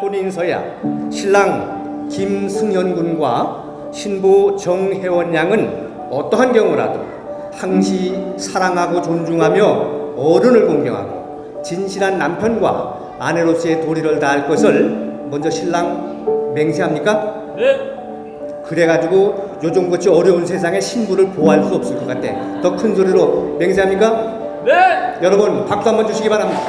혼인서야 신랑 김승현 군과 신부 정혜원 양은 어떠한 경우라도 항시 사랑하고 존중하며 어른을 공경하고 진실한 남편과 아내로서의 도리를 다할 것을 먼저 신랑 맹세합니까? 네. 그래가지고 요즘같이 어려운 세상에 신부를 보호할 수 없을 것 같아. 더 큰 소리로 맹세합니까? 네. 여러분 박수 한번 주시기 바랍니다.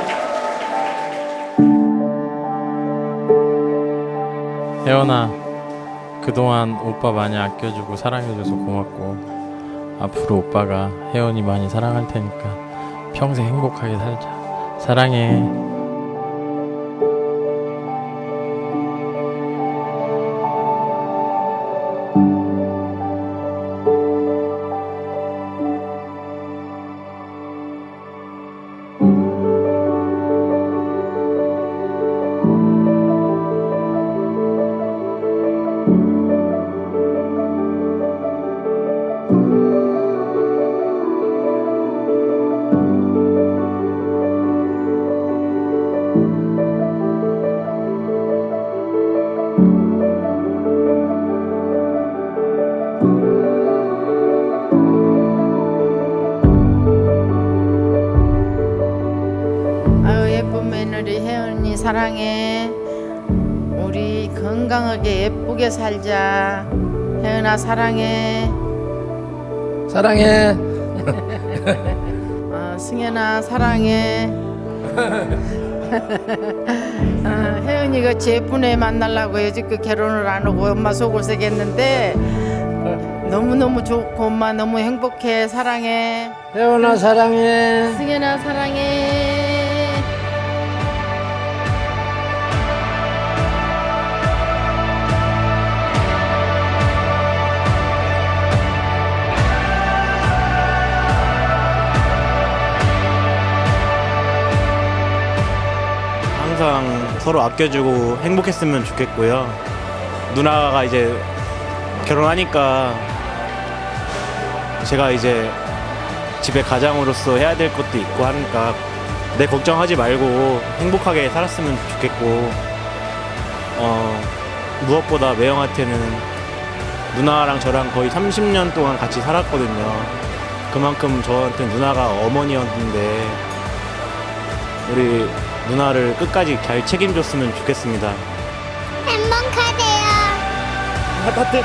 혜연아 그동안 오빠 많이 아껴주고 사랑해줘서 고맙고 앞으로 오빠가 혜연이 많이 사랑할 테니까 평생 행복하게 살자. 사랑해 며느리 혜연이 사랑해. 우리 건강하게 예쁘게 살자. 혜연아 사랑해. 사랑해. 어, 승현아 사랑해. 어, 예쁜 애 만나려고 여지껏 결혼을 안 하고 엄마 속을 새겼는데 너무너무 좋고 엄마 너무 행복해 사랑해. 혜원아 사랑해. 승현아 사랑해. 서로 아껴주고 행복했으면 좋겠고요. 누나가 이제 결혼하니까 제가 이제 집에 가장으로서 해야 될 것도 있고 하니까 내 걱정하지 말고 행복하게 살았으면 좋겠고 어, 무엇보다 매형한테는 누나랑 저랑 거의 30년 동안 같이 살았거든요. 그만큼 저한테 누나가 어머니였는데 우리 누나를 끝까지 잘 책임졌으면 좋겠습니다. 행복하대요. 하트.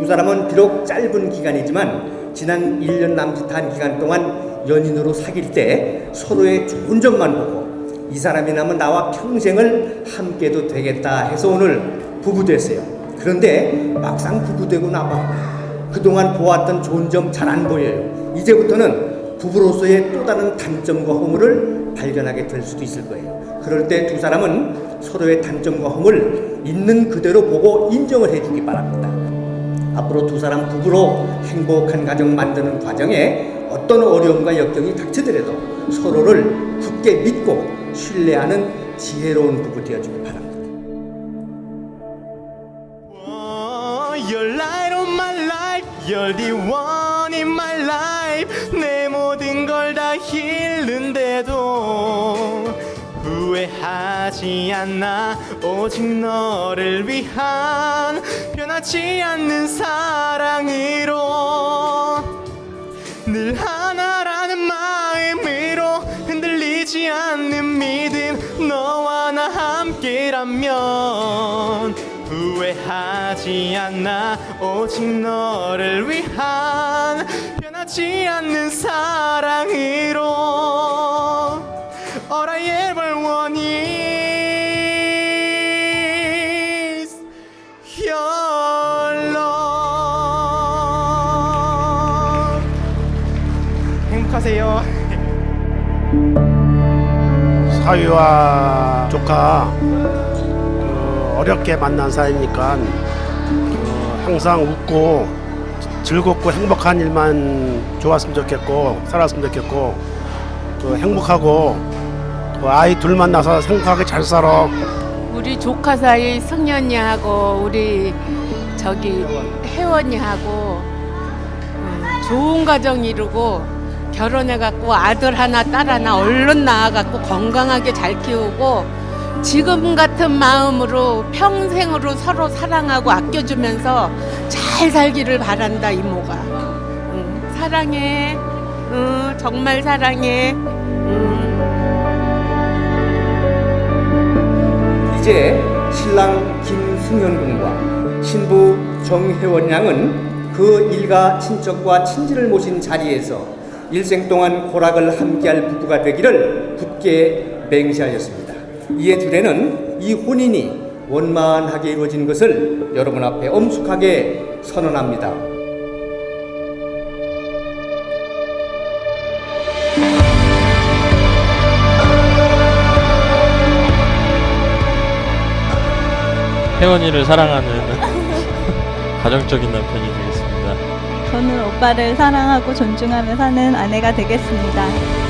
두 사람은 비록 짧은 기간이지만 지난 1년 남짓한 기간 동안 연인으로 사귈 때 서로의 좋은 점만 보고 이 사람이라면 나와 평생을 함께도 되겠다 해서 오늘 부부 됐어요. 그런데 막상 부부 되고 나봐 그동안 보았던 좋은 점 잘 안 보여요. 이제부터는 부부로서의 또 다른 단점과 허물을 발견하게 될 수도 있을 거예요. 그럴 때 두 사람은 서로의 단점과 허물 있는 그대로 보고 인정을 해주기 바랍니다. 앞으로 두 사람 부부로 행복한 가정 만드는 과정에 어떤 어려움과 역경이 닥치더라도 서로를 굳게 믿고 신뢰하는 지혜로운 부부 되어주기 바랍니다. You're the one in my life. 내 모든 걸 다 잃는데도 후회하지 않아 오직 너를 위한 변하지 않는 사랑으로 늘 하 않아 오직 너를 위한 변하지 않는 사랑으로 All I ever want is your love 행복하세요. 사위와 조카 그 어렵게 만난 사이니까 어, 항상 웃고 즐겁고 행복한 일만 좋았으면 좋겠고 살았으면 좋겠고 그 행복하고 그 아이 둘 만나서 행복하게 잘 살아. 우리 조카 사이 승연이하고 우리 저기 혜원이하고 음, 좋은 가정 이루고 결혼해 갖고 아들 하나 딸 하나 얼른 낳아 갖고 건강하게 잘 키우고 지금 같은 마음으로 평생으로 서로 사랑하고 아껴주면서 잘 살기를 바란다 이모가 응, 사랑해 응, 정말 사랑해 응. 이제 신랑 김승현 군과 신부 정혜원 양은 그 일가 친척과 친지를 모신 자리에서 일생 동안 호락을 함께할 부부가 되기를 굳게 맹세하였습니다. 이에 둘에는 이 혼인이 원만하게 이루어진 것을 여러분 앞에 엄숙하게 선언합니다. 혜원이를 사랑하는 가정적인 남편이 되겠습니다. 저는 오빠를 사랑하고 존중하며 사는 아내가 되겠습니다.